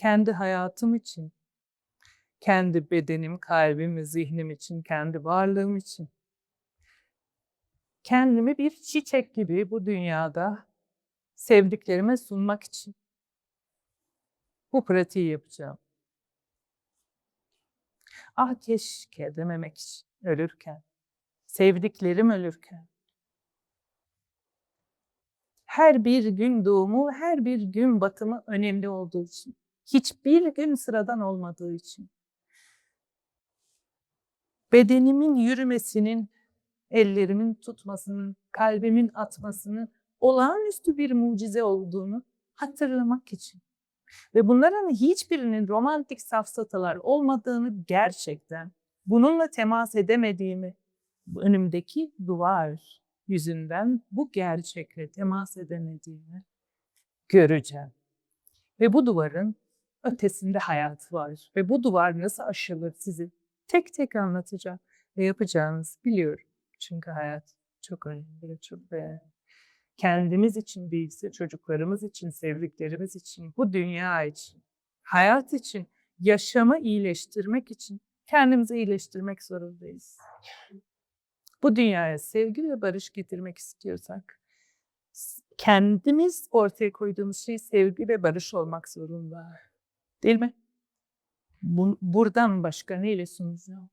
kendi hayatım için, kendi bedenim, kalbim ve zihnim için, kendi varlığım için. Kendimi bir çiçek gibi bu dünyada sevdiklerime sunmak için. Bu pratiği yapacağım. Ah keşke dememek için ölürken, sevdiklerim ölürken. Her bir gün doğumu, her bir gün batımı önemli olduğu için. Hiçbir gün sıradan olmadığı için. Bedenimin yürümesinin, ellerimin tutmasının, kalbimin atmasının olağanüstü bir mucize olduğunu hatırlamak için. Ve bunların hiçbirinin romantik safsatalar olmadığını gerçekten bununla temas edemediğimi önümdeki duvar yüzünden bu gerçekle temas edemediğimi göreceğim. Ve bu duvarın ötesinde hayat var. Ve bu duvar nasıl aşılır sizi tek tek anlatacağım. Ve yapacağınızı biliyorum. Çünkü hayat çok önemli ve çok değerli kendimiz için değilse çocuklarımız için, sevdiklerimiz için, bu dünya için, hayat için, yaşamı iyileştirmek için kendimizi iyileştirmek zorundayız. Bu dünyaya sevgi ve barış getirmek istiyorsak kendimiz ortaya koyduğumuz şey sevgi ve barış olmak zorunda. Değil mi? Bu, buradan başka neyle sunacağım?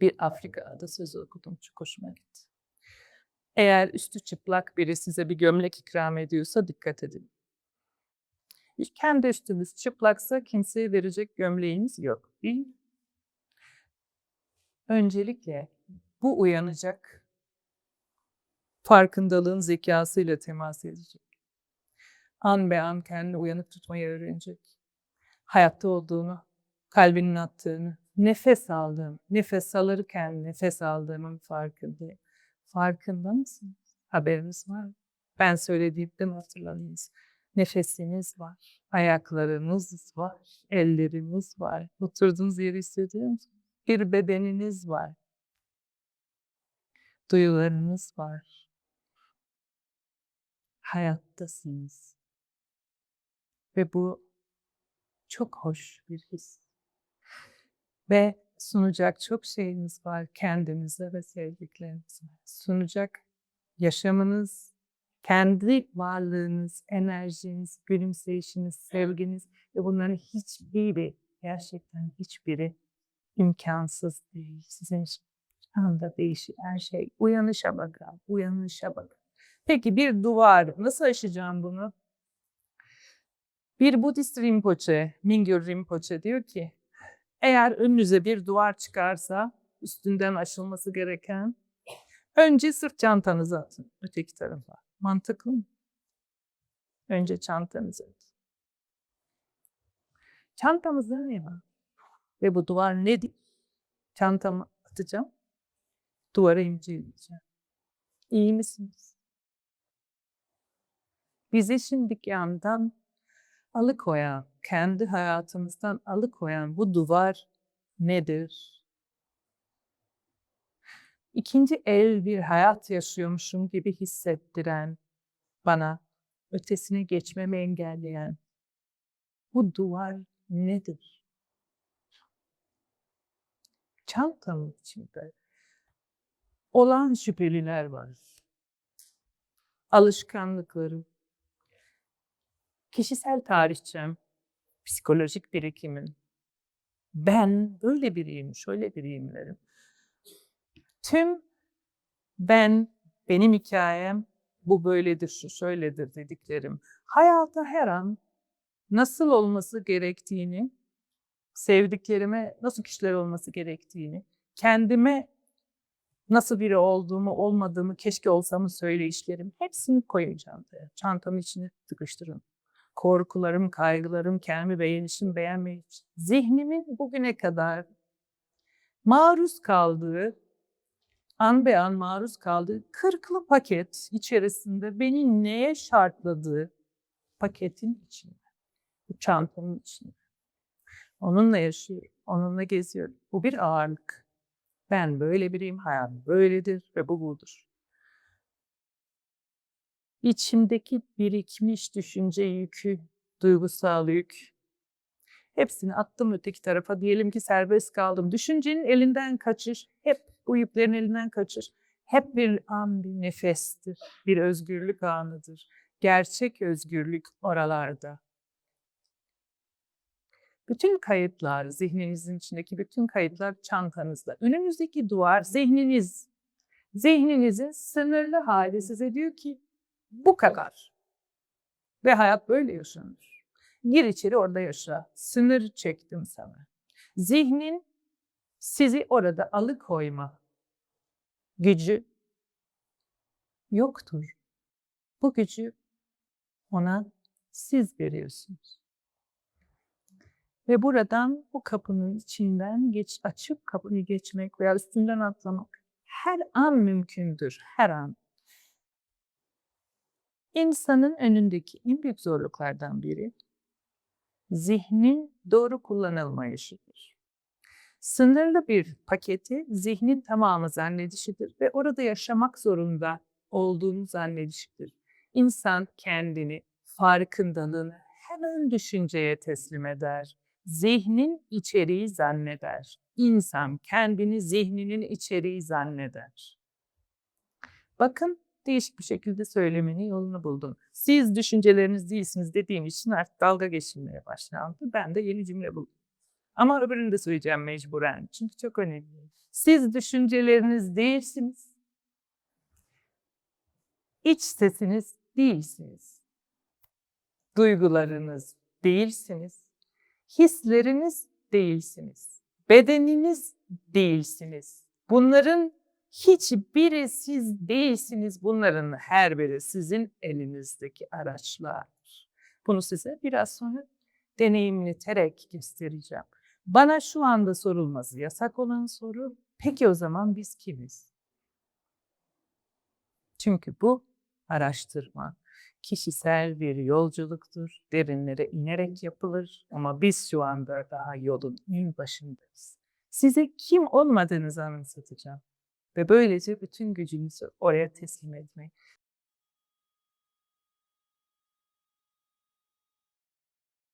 Bir Afrika adasözü okudum. Çok hoşuma gitti. Eğer üstü çıplak biri size bir gömlek ikram ediyorsa dikkat edin. Kendi üstünüz çıplaksa kimseye verecek gömleğiniz yok değil mi? Öncelikle bu uyanacak, farkındalığın zekasıyla temas edecek. An be an kendini uyanık tutmayı öğrenecek. Hayatta olduğunu, kalbinin attığını, nefes aldığım, nefes alırken nefes aldığımın farkındayım. Farkında mısınız? Haberiniz var? Ben söylediğimde mi hatırladınız? Nefesiniz var, ayaklarınız var, elleriniz var. Oturduğunuz yeri hissediyor musunuz? Bir bedeniniz var. Duyularınız var. Hayattasınız. Ve bu çok hoş bir his. Ve sunacak çok şeyiniz var kendinize ve sevdiklerinize. Sunacak yaşamınız, kendi varlığınız, enerjiniz, gülümseyişiniz, sevginiz ve bunların hiçbiri, gerçekten hiçbiri imkansız değil. Sizin anda değişir her şey. Uyanışa bakın, uyanışa bakın. Peki bir duvar, nasıl aşacağım bunu? Bir Budist Rinpoche, Mingyur Rinpoche diyor ki, eğer önünüze bir duvar çıkarsa üstünden aşılması gereken önce sırt çantanızı atın öteki tarafa. Mantıklı mı? Önce çantanızı atın. Çantamızda ne var? Ve bu duvar nedir? Çantamı atacağım. Duvara inceleyeceğim. İyi misiniz? Bizi şimdiki yandan alıkoyan, kendi hayatımızdan alıkoyan bu duvar nedir? İkinci el bir hayat yaşıyormuşum gibi hissettiren, bana ötesine geçmemi engelleyen bu duvar nedir? Çantamın içinde olan şüpheliler var. Alışkanlıklarım, kişisel tarihçem, psikolojik birikimim. Ben böyle biriyim, şöyle biriyim derim. Tüm ben, benim hikayem bu böyledir, şu şöyledir dediklerim. Hayata her an nasıl olması gerektiğini, sevdiklerime nasıl kişiler olması gerektiğini, kendime nasıl biri olduğumu, olmadığımı, keşke olsamı söyleyişlerim hepsini koyacağım. Çantamın içine tıkıştırın korkularım, kaygılarım, kendimi beğenişim, beğenmeyiş. Zihnimin bugüne kadar maruz kaldığı, an be an maruz kaldığı kırklı paket içerisinde beni neye şartladığı paketin içinde. Bu çantamın içinde. Onunla yaşıyorum, onunla geziyorum. Bu bir ağırlık. Ben böyle biriyim, hayat böyledir ve bu budur içimdeki birikmiş düşünce yükü duygusal yük. Hepsini attım öteki tarafa. Diyelim ki serbest kaldım. Düşüncenin elinden kaçış. Hep bu yüklerin elinden kaçış. Hep bir an bir nefestir. Bir özgürlük anıdır. Gerçek özgürlük oralarda. Bütün kayıtlar, zihninizin içindeki bütün kayıtlar çantanızda. Önünüzdeki duvar zihniniz. Zihninizin sınırlı hali size diyor ki bu kadar. Ve hayat böyle yaşanır. Gir içeri orada yaşa. Sınır çektim sana. Zihnin sizi orada alıkoyma gücü yoktur. Bu gücü ona siz veriyorsunuz. Ve buradan bu kapının içinden geç açıp kapıyı geçmek veya üstünden atlamak her an mümkündür. Her an. İnsanın önündeki en büyük zorluklardan biri zihnin doğru kullanılmayışıdır. Sınırlı bir paketi zihnin tamamı zannedişidir ve orada yaşamak zorunda olduğunu zannedişidir. İnsan kendini, farkındalığını hemen düşünceye teslim eder. Zihnin içeriği zanneder. İnsan kendini zihninin içeriği zanneder. Bakın değişik bir şekilde söylemenin yolunu buldum. Siz düşünceleriniz değilsiniz dediğim için artık dalga geçilmeye başlandı. Ben de yeni cümle buldum. Ama öbürünü de söyleyeceğim mecburen. Çünkü çok önemli. Siz düşünceleriniz değilsiniz. İç sesiniz değilsiniz. Duygularınız değilsiniz. Hisleriniz değilsiniz. Bedeniniz değilsiniz. Bunların hiçbiri siz değilsiniz. Bunların her biri sizin elinizdeki araçlar. Bunu size biraz sonra deneyimleterek göstereceğim. Bana şu anda sorulması yasak olan soru, peki o zaman biz kimiz? Çünkü bu araştırma kişisel bir yolculuktur. Derinlere inerek yapılır ama biz şu anda daha yolun en başındayız. Size kim olmadığınızı anımsatacağım ve böylece bütün gücünüzü oraya teslim etmeyi.